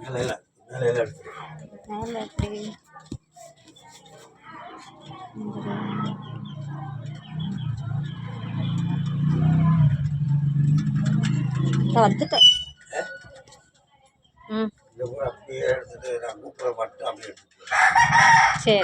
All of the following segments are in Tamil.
மேலே எப்படி இதோ வந்துட்டேன். ம். இந்த கூட அப்படியே எடுத்துட்டு நான் கூப்பிட மட்டும் அப்படியே எடுத்துட்டு சரி.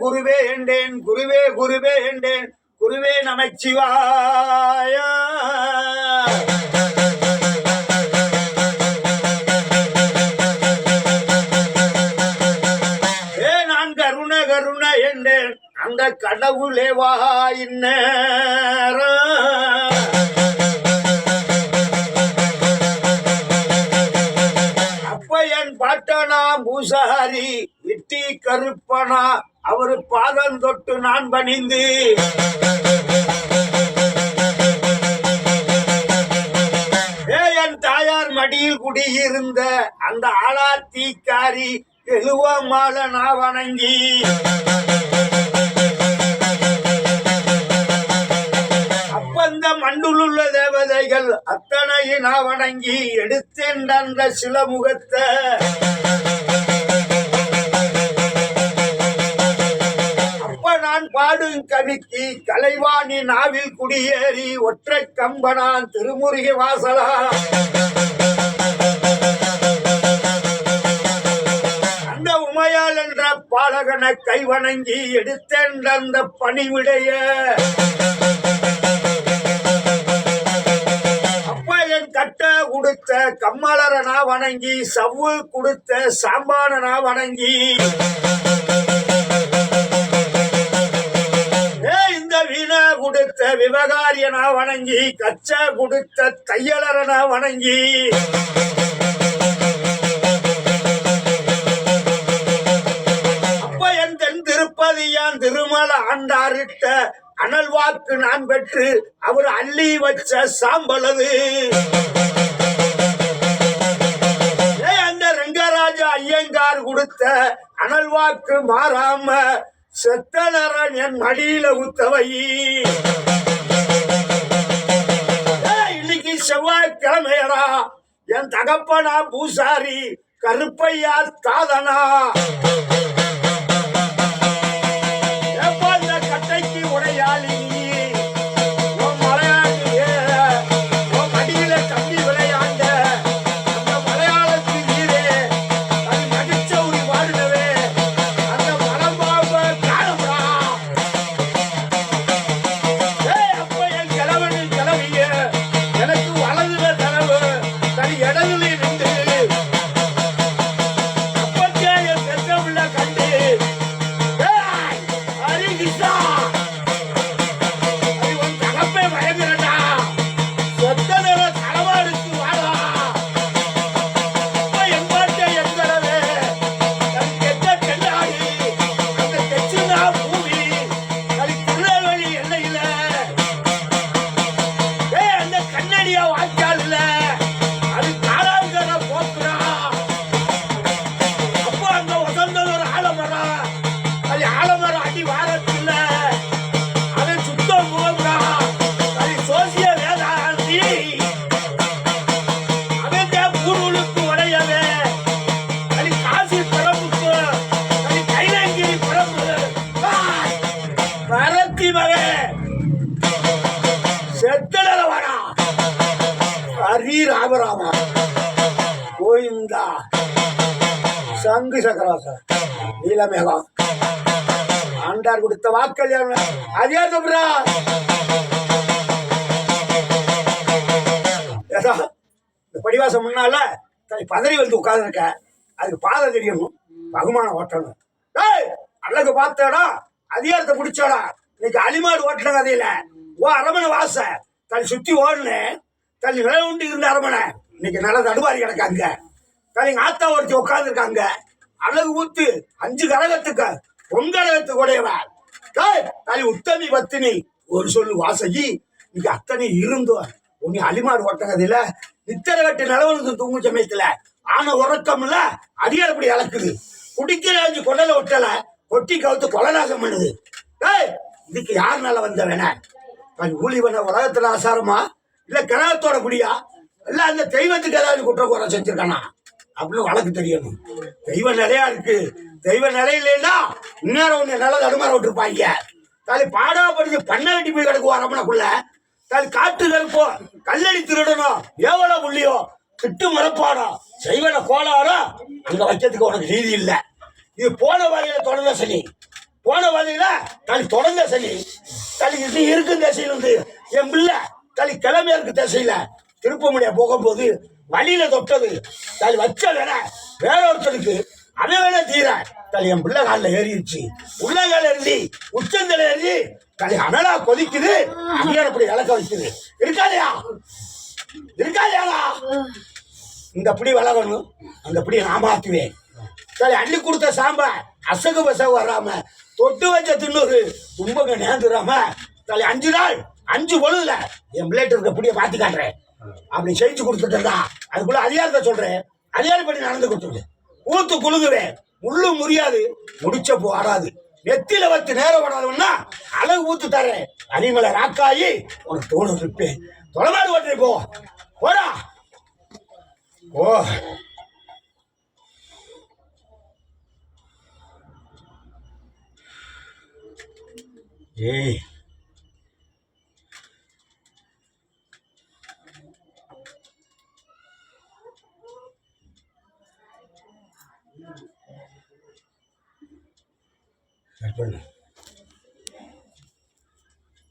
குருவே என்றேன் குருவே குருவே என்றேன் குருவே நமச்சிவாய நான் கருண கருண என்றேன் அந்த கடவுளே வா இந்நேரம் அப்ப என் பாட்டனா பூசாரி விட்டி கருப்பனா அவரு பாதம் தொட்டு நான் பணிந்து. என் தாயார் மடியில் குடியிருந்த அந்த ஆளாத்தீக்காரி எழுவ மாலை நான் வணங்கி. அப்பந்த மண்டுள்ள தேவதைகள் அத்தனையும் நான் வணங்கி எடுத்தேன் அந்த சில முகத்தை பாடும் கவிக்கு கலைவாணி நாவில் குடியேறி ஒற்றை கம்பனான் திருமுருகி வாசலா. அந்த உமையால் என்ற பாலகனை கைவணங்கி எடுத்தேன் அந்த பணிவிடைய கட்ட கொடுத்த கம்மலரனா வணங்கி சவ்வு கொடுத்த சாம்பானனா வணங்கி விவகாரியனா வணங்கி கச்ச கொடுத்த தையலரனா வணங்கி. அப்ப என் தென் திருப்பதியான் திருமல ஆண்டாரிட்ட அனல் வாக்கு நான் பெற்று அவர் அள்ளி வச்ச சாம்பலது. அந்த ரங்கராஜா ஐயங்கார் கொடுத்த அனல் வாக்கு மாறாம செத்தனரன் என் மடியில உத்தவை இன்னைக்கு செவ்வாய்க்கிழமையடா. என் தகப்பனா பூசாரி கருப்பையா தாதனா சங்கு சக்கராச நீலமேகா ஆண்டார் கொடுத்த வாக்கள் அதே தம்பரா. இந்த படிவாசம் முன்னால தனி பதறி வந்து உட்கார்ந்துருக்க. அதுக்கு பாதை தெரியணும். பகுமானம் ஓட்டணும். ஏய் அழகு பார்த்தடா அதிகாரத்தை முடிச்சோடா. இன்னைக்கு அலிமாடு ஓட்டின கதையில ஓ அரமனை வாச தனி சுத்தி ஓடுனு தள்ளி நிலை உண்டு இருந்த அரமனை. இன்னைக்கு நல்ல தடுமாறி கிடக்காங்க. தனி ஆத்தா ஒருத்தி உட்காந்துருக்காங்க அழகு ஊத்து அஞ்சு கரகத்துக்கு பொங்கரகத்துக்கு உடையவர் தாய் உத்தமி பத்தினி. ஒரு சொல்லு வாசகி இங்க அத்தனை இருந்தோம் உன்னை அலிமாடு ஓட்ட கதையில நித்திர கட்டு தூங்கு தூங்கும் சமயத்துல ஆன உறக்கம்ல அடியாரப்படி அளக்குது குடிக்கிற அஞ்சு கொடலை ஒட்டல கொட்டி கவுத்து கொலநாசம் பண்ணுது. ஏய் இதுக்கு யார் மேல வந்த ஊழிவன உலகத்துல ஆசாரமா? இல்ல கிரகத்தோட குடியா? இல்ல அந்த தெய்வத்துக்கு ஏதாவது குற்ற குறை செஞ்சிருக்கானா? அப்படின்னு வழக்கு தெரியணும் தெய்வ நிலையா இருக்கு. தெய்வ நிலை இல்லைன்னா இன்னொரு ஒன்று நல்லா தடுமாற விட்டுருப்பாங்க. தாலி பாடா படிச்சு பண்ண வெட்டி போய் கிடக்கு அரமனைக்குள்ள தாலி காட்டு கருப்போ கல்லடி திருடணும். எவ்வளோ புள்ளியோ திட்டு மரப்பாடம் செய்வன கோளாரோ அங்க வைக்கிறதுக்கு உனக்கு ரீதி இல்லை. இது போன வகையில் தொடர்ந்த சனி. போன வகையில் தனி தொடர்ந்த சனி. தனி இது இருக்கும் திசையில் வந்து என் பிள்ளை தனி கிளம்பியா இருக்கு திசையில. திருப்பமுடியா போகும்போது வழியில தொட்டது. தனி வச்ச வேணா வேற ஒருத்தருக்கு அவன் வேணா தீர தலை என் பிள்ளை காலில் ஏறிடுச்சு. உள்ளங்கால எழுதி உச்சந்தலை எழுதி தலை அனலா கொதிக்குது. அங்கேயே அப்படி இலக்க வைக்குது. இருக்காதையா? இருக்காதையாடா? இந்த பிடி வளரணும். அந்த பிடி நான் மாத்துவேன். சரி அள்ளி கொடுத்த சாம்பார் அசகு பசகு வராம தொட்டு வச்ச தின்னூறு தும்பங்க நேர்ந்துடாம தலை அஞ்சு நாள் அஞ்சு பொழுதுல என் பிள்ளைட்டு இருக்க பிடியை மாத்தி காட்டுறேன். அப்படி செஞ்சு கொடுத்துட்டா அதுக்குள்ள அதிகாரத்தை சொல்றேன்? அதேபடி நடந்து கொடுத்துருது ஊத்து குலுங்குவேன். முள்ளு முறியாது. முடிச்சப்போ ஆறாது. நெத்தில வச்சு நேரம் வராதுன்னா அழகு ஊத்து தரேன் அடிமலை ராக்காயி உனக்கு தோணு இருப்பேன் தொலைமாடு ஓட்டு போ. போடா. ஓ ஏய். கட் பண்ணு